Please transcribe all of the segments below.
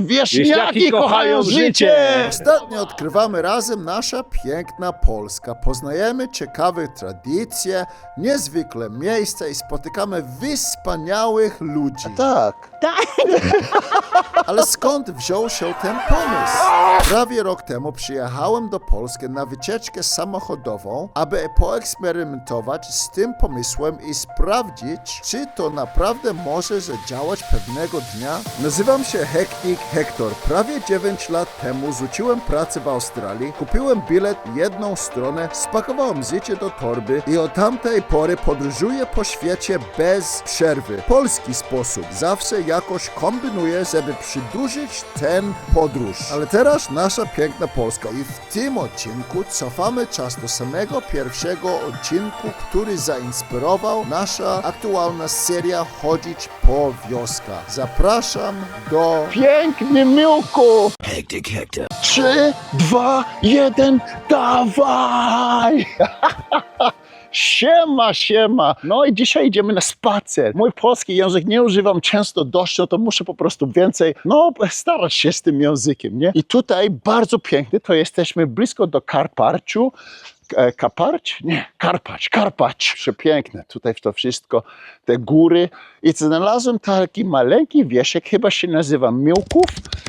Wieśniaki kochają życie! Ostatnio odkrywamy razem nasza piękna Polska. Poznajemy ciekawe tradycje, niezwykłe miejsca i spotykamy wspaniałych ludzi. Tak. Ale skąd wziął się ten pomysł? Prawie rok temu przyjechałem do Polski na wycieczkę samochodową, aby poeksperymentować z tym pomysłem i sprawdzić, czy to naprawdę może zadziałać pewnego dnia. Nazywam się Hektik Hektor. Prawie 9 lat temu rzuciłem pracę w Australii, kupiłem bilet jedną stronę, spakowałem życie do torby i od tamtej pory podróżuję po świecie bez przerwy. Polski sposób. Zawsze jakoś kombinuję, żeby przydłużyć ten podróż. Ale teraz nasza piękna Polska i w tym odcinku cofamy czas do samego pierwszego odcinku, który zainspirował nasza aktualna seria Chodzić po wioskach. Zapraszam do Piękny Miłku! Trzy, dwa, jeden, dawaj! Siema, siema. No i dzisiaj idziemy na spacer. Mój polski język nie używam często dość, no to muszę po prostu więcej, no starać się z tym językiem, nie? I tutaj bardzo piękny, to jesteśmy blisko do Karpaczu. E, Kaparć? Nie, Karpacz, Karpacz. Przepiękne. Tutaj to wszystko, te góry. I znalazłem taki maleńki wieszek, chyba się nazywa Miłków.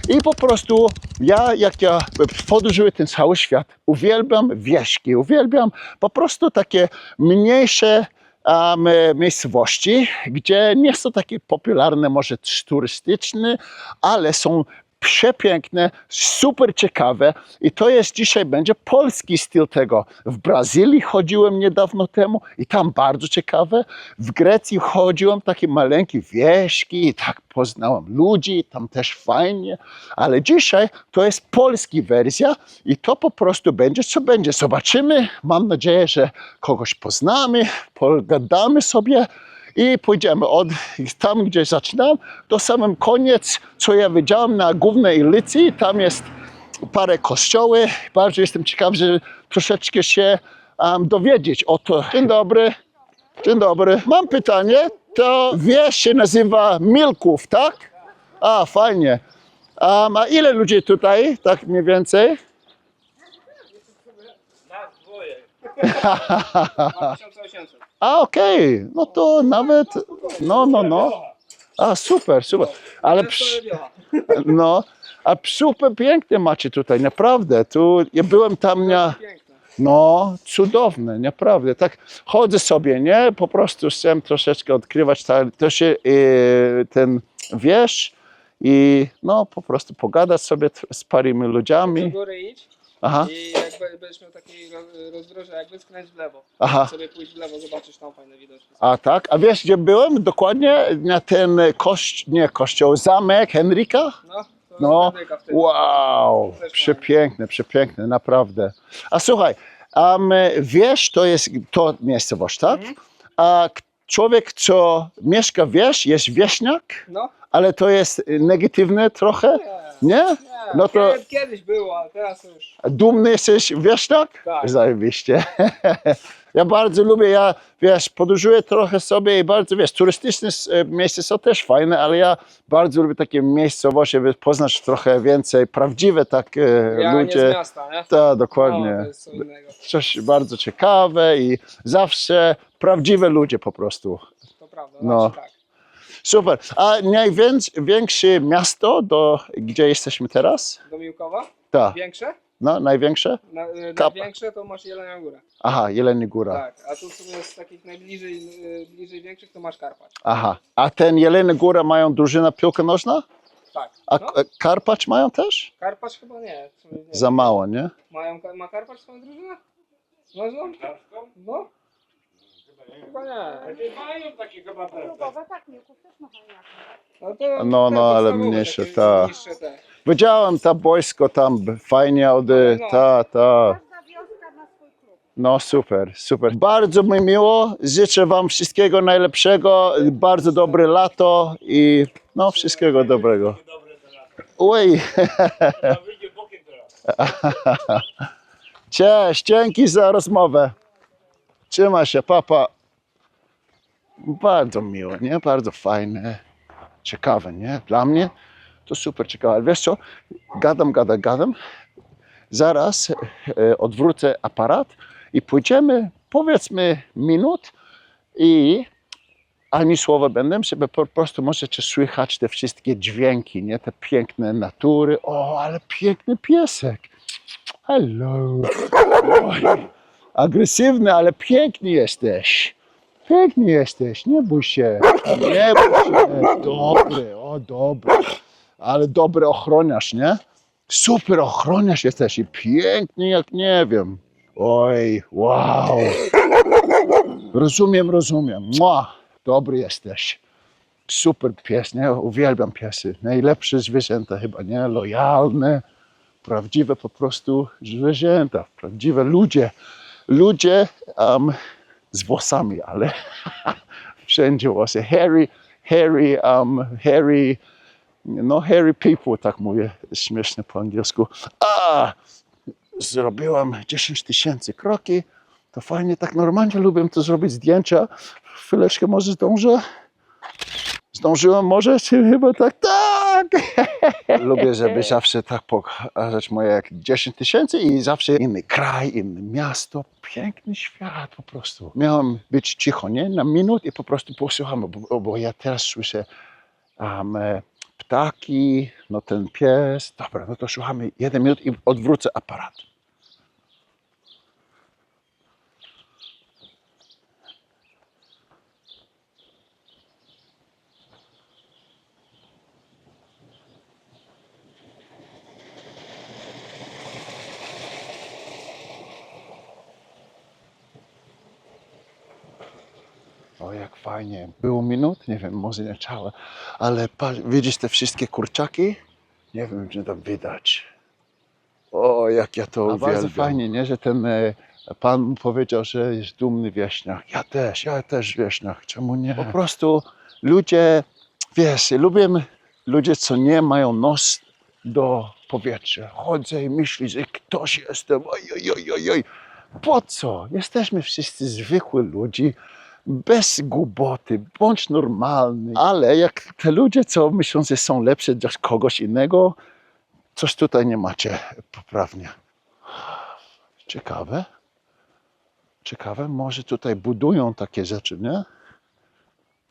I po prostu ja, jak ja podróżuję ten cały świat, uwielbiam wieśki, uwielbiam po prostu takie mniejsze um, miejscowości, gdzie nie są takie popularne, może turystyczne, ale są przepiękne, super ciekawe i to jest dzisiaj będzie polski styl tego. W Brazylii chodziłem niedawno temu i tam bardzo ciekawe. W Grecji chodziłem takie maleńkie wieśki i tak poznałem ludzi, tam też fajnie, ale dzisiaj to jest polski wersja i to po prostu będzie co będzie. Zobaczymy. Mam nadzieję, że kogoś poznamy, pogadamy sobie i pójdziemy od tam, gdzie zaczynam, do samym koniec, co ja widziałem na głównej ulicy. Tam jest parę kościoły. Bardzo jestem ciekaw, że troszeczkę się um, dowiedzieć o to. Dzień dobry. Dzień dobry. Mam pytanie. To wieś się nazywa Milków, tak? A, fajnie. Um, a ile ludzi tutaj, tak mniej więcej? Nas dwoje. 1800. A, okej. No to nawet, no, no, no. A, super, super. Ale przy, no, a super pięknie macie tutaj, naprawdę. Tu, ja byłem tam na, Piękne. no, cudowne, naprawdę. Tak chodzę sobie, nie? Po prostu chcę troszeczkę odkrywać ta, to się, e, ten wieś i no, po prostu pogadać sobie z paroma Do ludziami. góry idź Aha, i jak be- będziesz miał takie roz- rozdroże, jakby skręć w lewo. aha. Sobie pójść w lewo, zobaczysz tam fajne widoczki. A tak? A wiesz, gdzie byłem? Dokładnie na ten kość, nie kościół, zamek Henryka? No, to No, wtedy. wow, Też przepiękne, przepiękne, naprawdę. A słuchaj, um, wieś to jest to miejscowość, tak? Mhm. A k- człowiek, co mieszka wieś, jest wieśniak, No, ale to jest negatywne trochę, nie. Nie? nie. No to Kiedy- Kiedyś było, a teraz już. Dumny jesteś wieśniak? Tak. Zajebiście. Ja bardzo lubię, ja wiesz, podróżuję trochę sobie i bardzo, wiesz, turystyczne e, miejsca są też fajne, ale ja bardzo lubię takie miejscowości, by poznać trochę więcej, prawdziwe takie Ja nie z ludzie. miasta, nie? Tak, dokładnie. No, to jest co innego. Coś bardzo ciekawe i zawsze prawdziwe ludzie po prostu. To prawda, no. tak. Super. A największe miasto, do, gdzie jesteśmy teraz? Do Miłkowa? Tak, Większe? no, największe? Na, y, Kap- największe to masz Jelenia Górę. Aha, Jeleni Góra. Tak, a tu w sumie z takich najbliżej y, bliżej większych to masz Karpacz. Aha. A ten Jeleny Góra mają drużynę piłkę nożna? Tak. A No, K- Karpacz mają też? Karpacz chyba nie. w sumie nie. Za mało, nie? Mają, ma Karpacz swoją drużynę? Nożną? No? Chyba nie. Mają takie chyba. Klubowe tak, Miłków też ma. No, to No, te no, ale podstawowe, mniejsze, takie tak. niższe te. Widziałem ta boisko tam b- fajnie od... No. Ta, ta. Każda wioska ma swój klub. No super, super. Bardzo mi miło. Życzę wam wszystkiego najlepszego. Bardzo dobre lato i no wszystkiego dobrego. Oj, A wyjdzie bokiem teraz. cześć, dzięki za rozmowę. Trzymaj się, papa. Bardzo miło, nie? Bardzo fajne. Ciekawe, nie? Dla mnie To super ciekawe. Ale wiesz co? Gadam, gadam, gadam. Zaraz e, odwrócę aparat i pójdziemy powiedzmy minut i ani słowa będę, żeby po prostu możecie słychać te wszystkie dźwięki, nie? Te piękne natury. O, ale piękny piesek. Hello. Oj, agresywny, ale piękny jesteś. Piękny jesteś, nie bój się. Nie bój się. Dobry, o dobry. Ale dobry ochroniarz, nie? Super ochroniarz jesteś i piękny jak nie wiem. Oj, wow. Rozumiem, rozumiem. Mua, dobry jesteś. Super pies, nie? Uwielbiam piesy. Najlepsze zwierzęta chyba, nie? Lojalne, prawdziwe po prostu zwierzęta, prawdziwe ludzie. Ludzie um, z włosami, ale wszędzie włosy. Hairy, hairy, um, hairy, no hairy people, tak mówię śmiesznie po angielsku. A, zrobiłam 10 tysięcy kroki. To fajnie, tak normalnie lubię to zrobić zdjęcia. Chwileczkę może zdążę? Zdążyłem może? Chyba tak? Tak! Lubię, żeby zawsze tak pokazać moje jak 10 tysięcy i zawsze inny kraj, inne miasto. Piękny świat po prostu. Miałem być cicho, nie? Na minut i po prostu posłuchamy, bo, bo ja teraz słyszę um, ptaki, no ten pies. Dobra, no to słuchamy jeden minut i odwrócę aparat. O, jak fajnie. Było minut? Nie wiem, może nie całe. Ale widzisz te wszystkie kurczaki? Nie wiem, czy tam widać. O, jak ja to A uwielbiam. bardzo fajnie, nie? Że ten e, pan powiedział, że jest dumny wieśniak. Ja też, ja też wieśniak. Czemu nie? Po prostu ludzie, wiesz, lubię ludzie, co nie mają nos do powietrza. Chodzę i myśli, że ktoś jestem. Oj, oj, oj, oj, oj. Po co? Jesteśmy wszyscy zwykły ludzi bez głupoty, bądź normalny. Ale jak te ludzie, co myślą, że są lepsi od kogoś innego, coś tutaj nie macie poprawnie. Ciekawe. Ciekawe, może tutaj budują takie rzeczy, nie?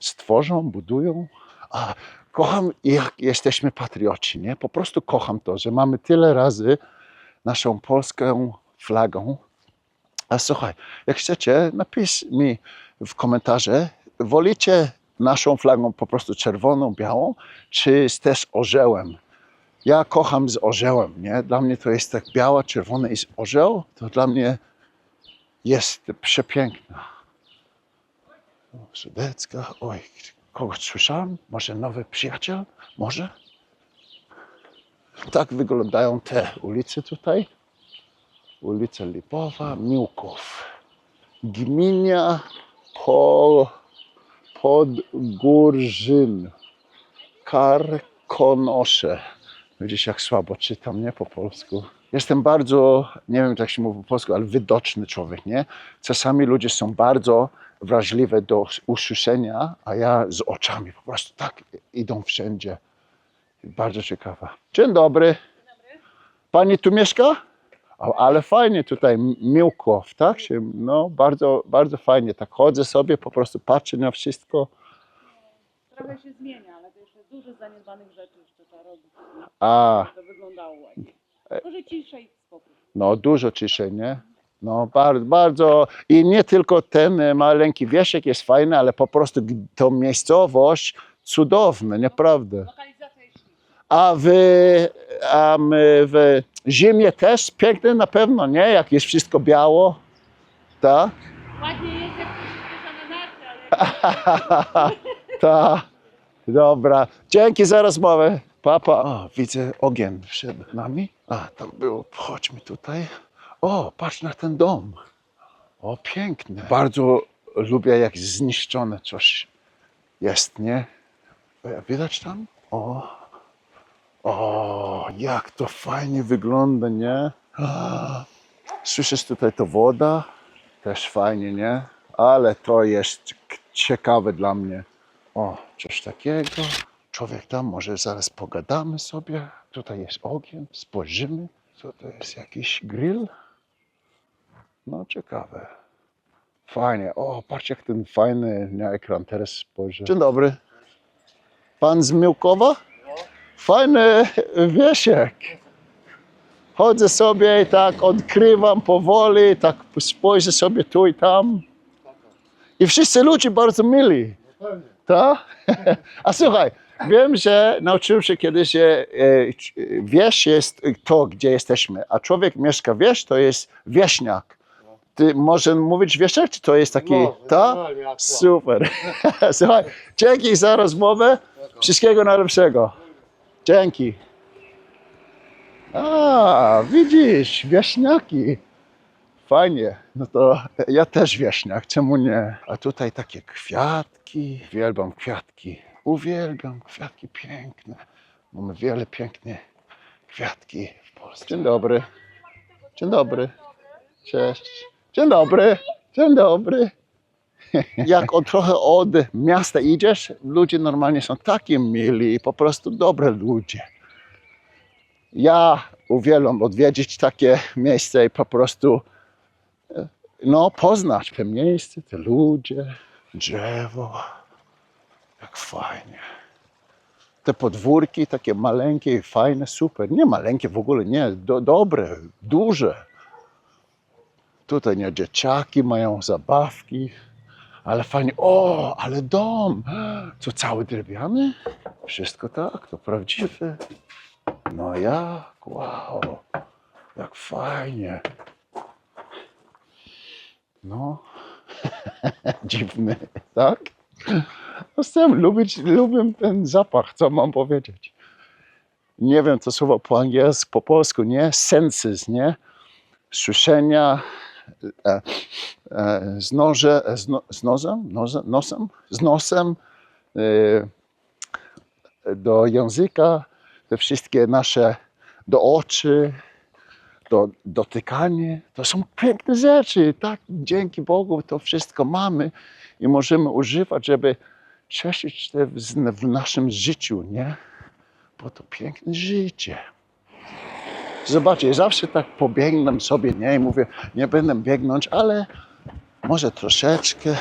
Stworzą, budują. A, kocham, jak jesteśmy patrioci, nie? Po prostu kocham to, że mamy tyle razy naszą polską flagą. A słuchaj, jak chcecie, napisz mi w komentarze, wolicie naszą flagą po prostu czerwoną, białą, czy z też orzełem? Ja kocham z orzełem, nie? Dla mnie to jest tak biała, czerwona i z orzeł, to dla mnie jest przepiękna. Żydecka, oj, kogoś słyszałem? Może nowy przyjaciel? Może? Tak wyglądają te ulice tutaj. Ulica Lipowa, Miłków. Gminia po, Podgórzyn. Karkonosze. Widzisz, jak słabo czytam, nie? Po polsku. Jestem bardzo, nie wiem jak się mówi po polsku, ale widoczny człowiek, nie? Czasami ludzie są bardzo wrażliwe do usłyszenia, a ja z oczami po prostu tak idą wszędzie. Bardzo ciekawa. Dzień dobry. Pani tu mieszka? Ale fajnie tutaj, M- Miłkow, tak? Się, no, bardzo, bardzo fajnie. Tak chodzę sobie, po prostu patrzę na wszystko. Trochę się zmienia, ale to jeszcze dużo zaniedbanych rzeczy jeszcze trzeba robić. A, To wyglądało ładnie. Może ciszej spokój. no, dużo ciszej, nie? No, bardzo, bardzo. I nie tylko ten e, maleńki wieszek jest fajny, ale po prostu tą miejscowość cudowna, naprawdę. Lokalizacja jest śliczna. A w, a m, w zimie też piękne na pewno, nie? Jak jest wszystko biało, tak? Ładnie jest jak Ta, dobra. Dzięki za rozmowę. Papa. O, widzę ogień przed nami. A, tam było. Chodźmy tutaj. O, patrz na ten dom. O, piękny. Bardzo lubię, jak zniszczone coś jest, nie? Widać tam? O, o, jak to fajnie wygląda, nie? Słyszysz tutaj to woda? Też fajnie, nie? Ale to jest ciekawe dla mnie. O, coś takiego. człowiek tam, może zaraz pogadamy sobie. Tutaj jest ogień, spojrzymy. Co to jest, jakiś grill? No ciekawe. Fajnie. O, patrz jak ten fajny na ekran teraz spojrzy. Dzień dobry. Pan z Miłkowa? Fajny wiesiek. Chodzę sobie i tak odkrywam powoli, tak spojrzę sobie tu i tam. I wszyscy ludzie bardzo mili. Tak? A słuchaj, wiem, że nauczyłem się kiedyś, że e, wieś jest to, gdzie jesteśmy, a człowiek mieszka wieś, to jest wieśniak. Ty może mówić wieszek, czy to jest taki... tak? Super. Słuchaj, dzięki za rozmowę. Wszystkiego najlepszego. Dzięki. A, widzisz, wieśniaki. Fajnie. No to ja też wieśniak, czemu nie? A tutaj takie kwiatki. Uwielbiam kwiatki. Uwielbiam kwiatki piękne. Mamy wiele pięknych kwiatki w Polsce. Dzień dobry. Dzień dobry. Cześć. Dzień dobry. Dzień dobry. Jak o, trochę od miasta idziesz, ludzie normalnie są takie mili, po prostu dobre ludzie. Ja uwielbiam odwiedzić takie miejsca i po prostu e, no, poznać te miejsce, te ludzie, drzewo. Jak fajnie. Te podwórki takie maleńkie i fajne, super. Nie maleńkie w ogóle, nie, do, dobre, duże. Tutaj nie, dzieciaki mają zabawki, ale fajnie. O, ale dom! Co cały drewniany? Wszystko tak, to prawdziwe. No jak? Wow, jak fajnie. No, dziwny, tak? No lubić, lubię ten zapach, co mam powiedzieć. Nie wiem to słowo po angielsku, po polsku, nie? Senses, nie? Słyszenia, z, noże, z, no, z nosem, noze, nosem, z nosem e, do języka, te wszystkie nasze, do oczy, do, dotykanie. To są piękne rzeczy. Tak, dzięki Bogu to wszystko mamy i możemy używać, żeby cieszyć się w, w naszym życiu, nie? Bo to piękne życie. Zobaczcie, zawsze tak pobiegnę sobie, nie? I mówię, nie będę biegnąć, ale może troszeczkę.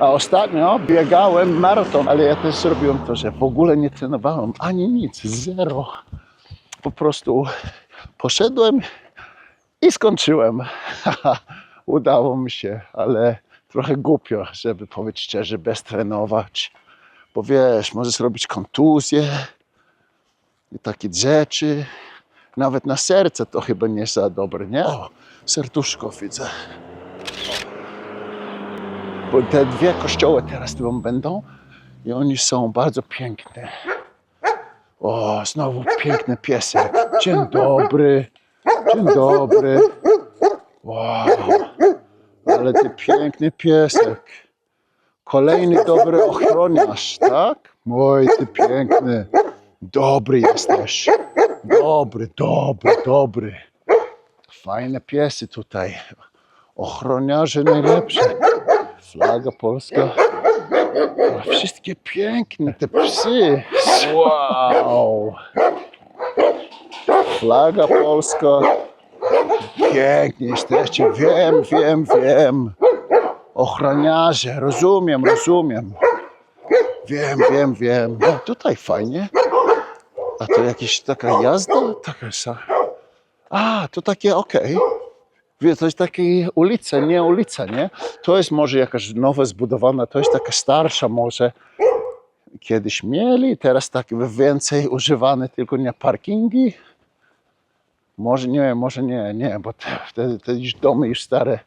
A ostatnio biegałem maraton, ale ja też zrobiłem to, że w ogóle nie trenowałem ani nic, zero. Po prostu poszedłem i skończyłem. Udało mi się, ale trochę głupio, żeby powiedzieć szczerze, bez trenować. Bo wiesz, możesz zrobić kontuzję i takie rzeczy. Nawet na serce to chyba nie za dobre, nie? O, serduszko widzę. Bo te dwie kościoły teraz tu będą i oni są bardzo piękne. O, znowu piękny piesek. Dzień dobry. Dzień dobry. Wow. Ale ty piękny piesek. Kolejny dobry ochroniarz, tak? Mój, ty piękny. Dobry jesteś. Dobry, dobry, dobry. Fajne piesy tutaj. Ochroniarze najlepsze. Flaga polska. Wszystkie piękne te psy. Wow. Flaga polska. Pięknie jesteście. Wiem, wiem, wiem. Ochroniarze. Rozumiem, rozumiem. Wiem, wiem, wiem. No, tutaj fajnie. A to jakaś taka jazda? Taka sa... A, to takie okej. Wie, to jest takie ulica, nie ulica, nie? To jest może jakaś nowa zbudowana, to jest taka starsza może. Kiedyś mieli, teraz tak więcej używane, tylko nie parkingi. Może nie, może nie, nie, bo te, te, te domy już stare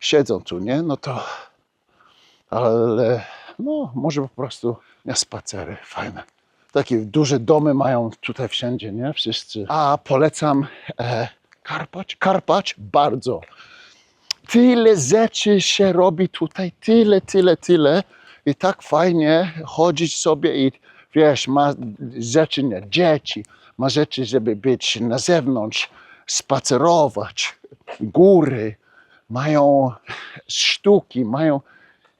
siedzą tu, nie? No to, ale no, może po prostu na spacery, fajne. Takie duże domy mają tutaj wszędzie, nie? Wszyscy. A polecam e, Karpacz. Karpacz bardzo. Tyle rzeczy się robi tutaj, tyle, tyle, tyle. I tak fajnie chodzić sobie i wiesz, ma rzeczy na dzieci, ma rzeczy, żeby być na zewnątrz, spacerować, góry, mają sztuki, mają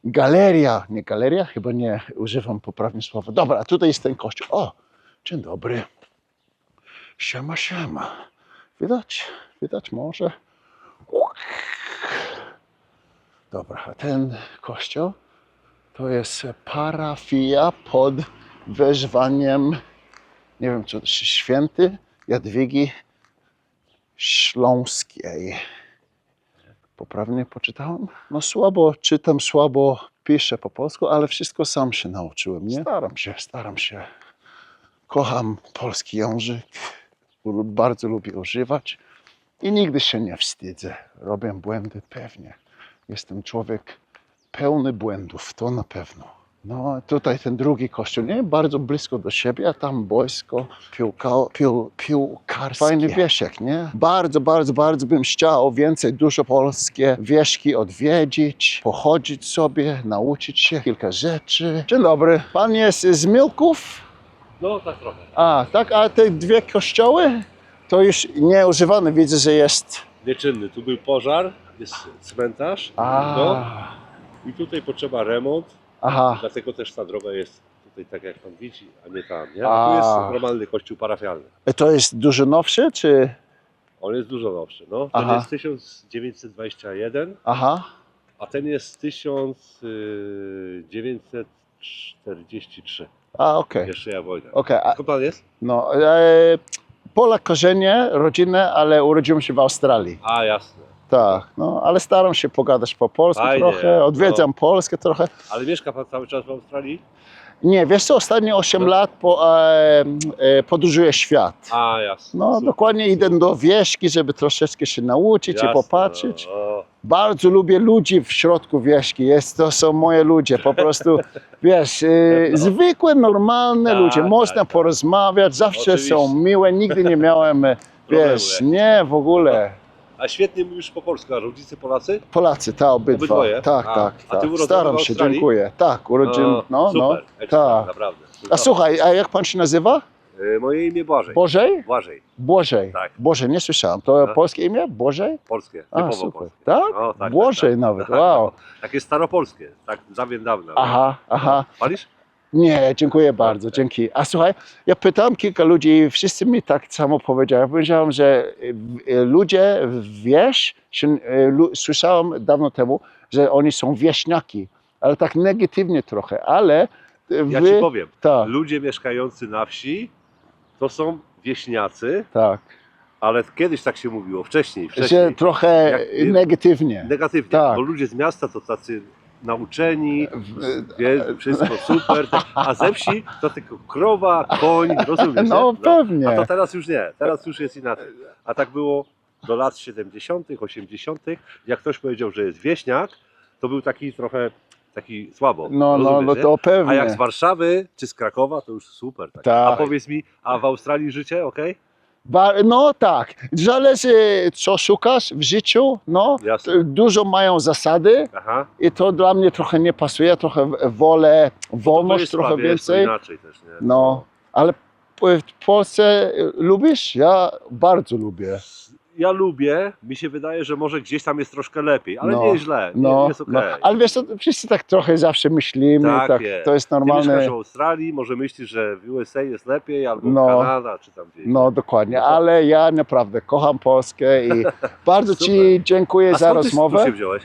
Galeria, nie galeria, chyba nie używam poprawnie słowa. Dobra, tutaj jest ten kościół. O, dzień dobry. Siema, siema. Widać? Widać może? Dobra, a ten kościół to jest parafia pod wezwaniem, nie wiem co, święty Jadwigi Śląskiej. Poprawnie poczytałem? No słabo czytam, słabo piszę po polsku, ale wszystko sam się nauczyłem, nie? Staram się, staram się. Kocham polski język, bardzo lubię używać i nigdy się nie wstydzę. Robię błędy, pewnie. Jestem człowiek pełny błędów, to na pewno. No, tutaj ten drugi kościół, nie? Bardzo blisko do siebie, a tam boisko piłka, pił, piłkarskie. Fajny wieszek, nie? Bardzo, bardzo, bardzo bym chciał więcej, dużo polskie wieśki odwiedzić, pochodzić sobie, nauczyć się kilka rzeczy. Dzień dobry. Pan jest z Milków? No tak trochę. A, tak? A te dwie kościoły? To już nieużywane, widzę, że jest. Nieczynny. Tu był pożar, jest cmentarz. A, No, I tutaj potrzeba remont, aha. dlatego też ta droga jest tutaj tak jak pan widzi, a nie tam. Nie? A tu A. jest normalny kościół parafialny. To jest dużo nowsze, czy? On jest dużo nowszy. No. Ten Aha. jest 1921, Aha. a ten jest y, 1943. A, okej. Jeszcze ja wojnę. Okej, a- Skąd pan jest? No, e, Polak korzenie, rodzinę, ale urodziłem się w Australii. A, jasne. Tak, no, ale staram się pogadać po polsku Fajnie, trochę, odwiedzam Polskę trochę. Ale mieszka pan cały czas w Australii? Nie, wiesz co, ostatnie 8 No. lat po, e, e, podróżuję świat. A, jasne. No, Super. dokładnie idę do wieśki, żeby troszeczkę się nauczyć i Jasne, popatrzeć. O, Bardzo lubię ludzi w środku wieśki, jest, to są moje ludzie, po prostu, wiesz, e, zwykłe, normalne Tak, ludzie, tak, można tak. porozmawiać, zawsze Oczywiście. są miłe, nigdy nie miałem, e, wiesz, nie, w ogóle. A świetnie mówisz po polsku, a rodzice Polacy? Polacy, ta obydwa. Obydwoje? Tak, A, tak, a ty tak. urodzony Staram w się, Australii? dziękuję. Tak, urodzin, no, no. super, ekstra, tak. naprawdę. A słuchaj, a jak pan się nazywa? Y, Moje imię Błażej. Bożej? Błażej, Bożej. Tak. Bożej, nie słyszałem. To No. polskie imię? Bożej? polskie, A, typowo super. polskie. Tak? No, tak, Bożej tak, nawet, tak, wow. Takie staropolskie, tak dawien dawna. Aha, aha. Palisz? Nie, dziękuję bardzo, dzięki. A słuchaj, ja pytałem kilka ludzi i wszyscy mi tak samo powiedzieli. Ja powiedziałem, że y, ludzie w wieś, się, y, lu, słyszałem dawno temu, że oni są wieśniaki, ale tak negatywnie trochę, ale y, Ja wy... ci powiem, Tak, ludzie mieszkający na wsi to są wieśniacy, tak. ale kiedyś tak się mówiło, wcześniej, Że wcześniej. trochę Jak- negatywnie. Negatywnie, Tak. bo ludzie z miasta to tacy nauczeni, wie, wszystko super, tak, a ze wsi to tylko krowa, koń, rozumiesz? No nie? pewnie. A to teraz już nie, teraz już jest inaczej. A tak było do lat 70., 80., jak ktoś powiedział, że jest wieśniak, to był taki trochę taki słabo. No, no, no nie? to pewnie. A jak z Warszawy czy z Krakowa, to już super. Tak. Tak. A powiedz mi, a w Australii życie, okej? No tak, zależy co szukasz w życiu, no. Jasne. Dużo mają zasady Aha. i to dla mnie trochę nie pasuje, trochę wolę wolność, trochę to więcej. inaczej też, nie? No, ale w Polsce y, lubisz? Ja bardzo lubię. Ja lubię, mi się wydaje, że może gdzieś tam jest troszkę lepiej, ale No, nie źle, nie, No, jest okej. no, ale wiesz, to wszyscy tak trochę zawsze myślimy, Tak tak, jest. to jest Ty mieszkasz normalne. w Australii, może myślisz, że w USA jest lepiej, albo No. Kanada, czy tam gdzieś. No dokładnie, ale ja naprawdę kocham Polskę i bardzo Ci dziękuję A za rozmowę. tu się wziąłeś?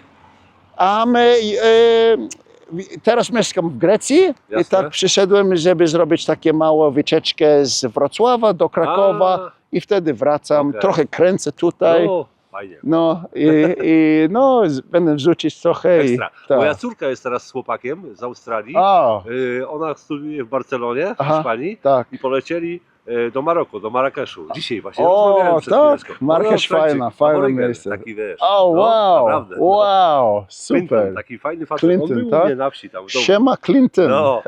A my e, teraz mieszkam w Grecji i Jasne. tak przyszedłem, żeby zrobić takie małą wycieczkę z Wrocława do Krakowa i wtedy wracam. Okej. Trochę kręcę tutaj. no, fajnie. No i, i no, będę wrzucić trochę. I, Ekstra. tak. Moja córka jest teraz z chłopakiem z Australii. Y, Ona studiuje w Barcelonie, w. Hiszpanii tak. i polecieli do Maroku, do Marrakeszu. Dzisiaj właśnie O, rozmawiałem przed tak. Marrakesz No, fajna, fajne miejsce. Taki wiesz. O, no, wow, naprawdę, no. wow, Clinton, super. taki fajny facet. Clinton, On był tak? u mnie na wsi tam w domu. Siema Clinton. No.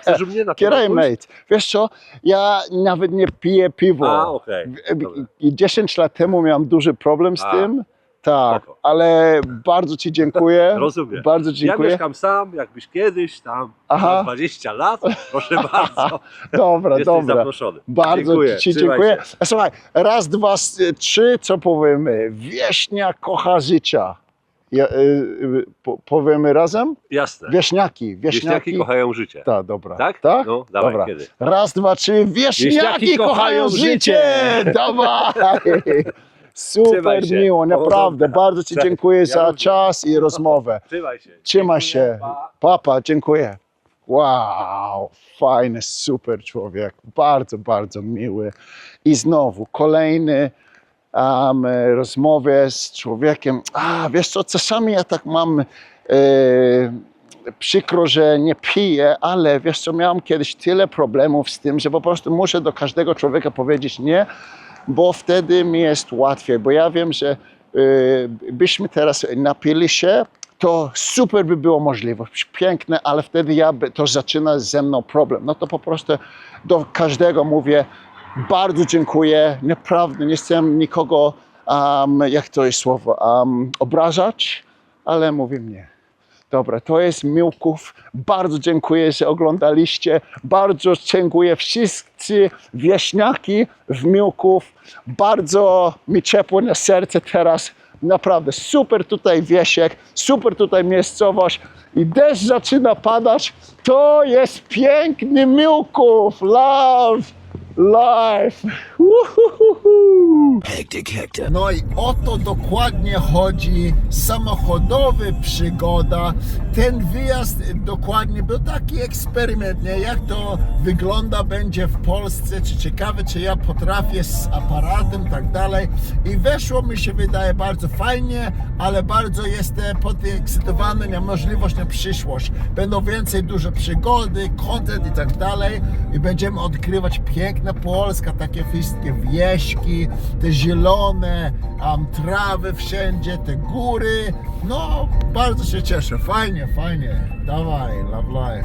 Chcesz u mnie na Kieraj, pójść? mate. Wiesz co, ja nawet nie piję piwo. A, okej. Dobra. I 10 lat temu miałem duży problem z A. tym. Tak, Spoko. ale bardzo Ci dziękuję. Rozumiem. Bardzo Ja dziękuję. mieszkam sam, jakbyś kiedyś tam Aha. za 20 lat, proszę bardzo, Dobra, jesteś dobra. zaproszony. Bardzo dziękuję. Ci trzymaj dziękuję. się. Słuchaj, raz, dwa, s- trzy, co powiemy? Wieśnia kocha życia. Ja, y, y, po, powiemy razem? Jasne. Wieśniaki. Wieśniaki, Wieśniaki kochają życie. Tak, dobra. Tak? Tak? No, dawaj, dobra. kiedy? Raz, dwa, trzy. Wieśniaki, Wieśniaki kochają kochają życie! życie! Dawaj! Super Trzymaj się. miło, naprawdę. Bardzo Ci dziękuję ja za również. czas i rozmowę. Trzymaj się. Trzymaj Dziękuję, się. pa. Papa, dziękuję. Wow, fajny, super człowiek. Bardzo, bardzo miły. I znowu kolejny um, rozmowę z człowiekiem. A, wiesz co, czasami ja tak mam e, przykro, że nie piję, ale wiesz co, miałem kiedyś tyle problemów z tym, że po prostu muszę do każdego człowieka powiedzieć nie, bo wtedy mi jest łatwiej, bo ja wiem, że y, byśmy teraz napili się, to super by było możliwość, piękne, ale wtedy ja, to zaczyna ze mną problem. No to po prostu do każdego mówię, bardzo dziękuję, naprawdę nie chcę nikogo, um, jak to jest słowo, um, obrażać, ale mówię nie. Dobra, to jest Miłków. Bardzo dziękuję, że oglądaliście. Bardzo dziękuję wszyscy wieśniaki w Miłków. Bardzo mi ciepło na serce teraz. Naprawdę super tutaj wiesiek, super tutaj miejscowość i deszcz zaczyna padać. To jest piękny Miłków. Love, life. Uhuhuhu. No i o to dokładnie chodzi. Samochodowy przygoda. Ten wyjazd dokładnie był taki eksperyment, nie? Jak to wygląda będzie w Polsce, czy ciekawe, czy ja potrafię z aparatem, tak dalej. I weszło mi się wydaje bardzo fajnie, ale bardzo jestem podekscytowany na możliwość na przyszłość. Będą więcej duże przygody, content i tak dalej. I będziemy odkrywać piękna Polska, takie wszystkie wieśki, te zielone um, trawy wszędzie, te góry. No, bardzo się cieszę. Fajnie, fajnie. Dawaj, love life.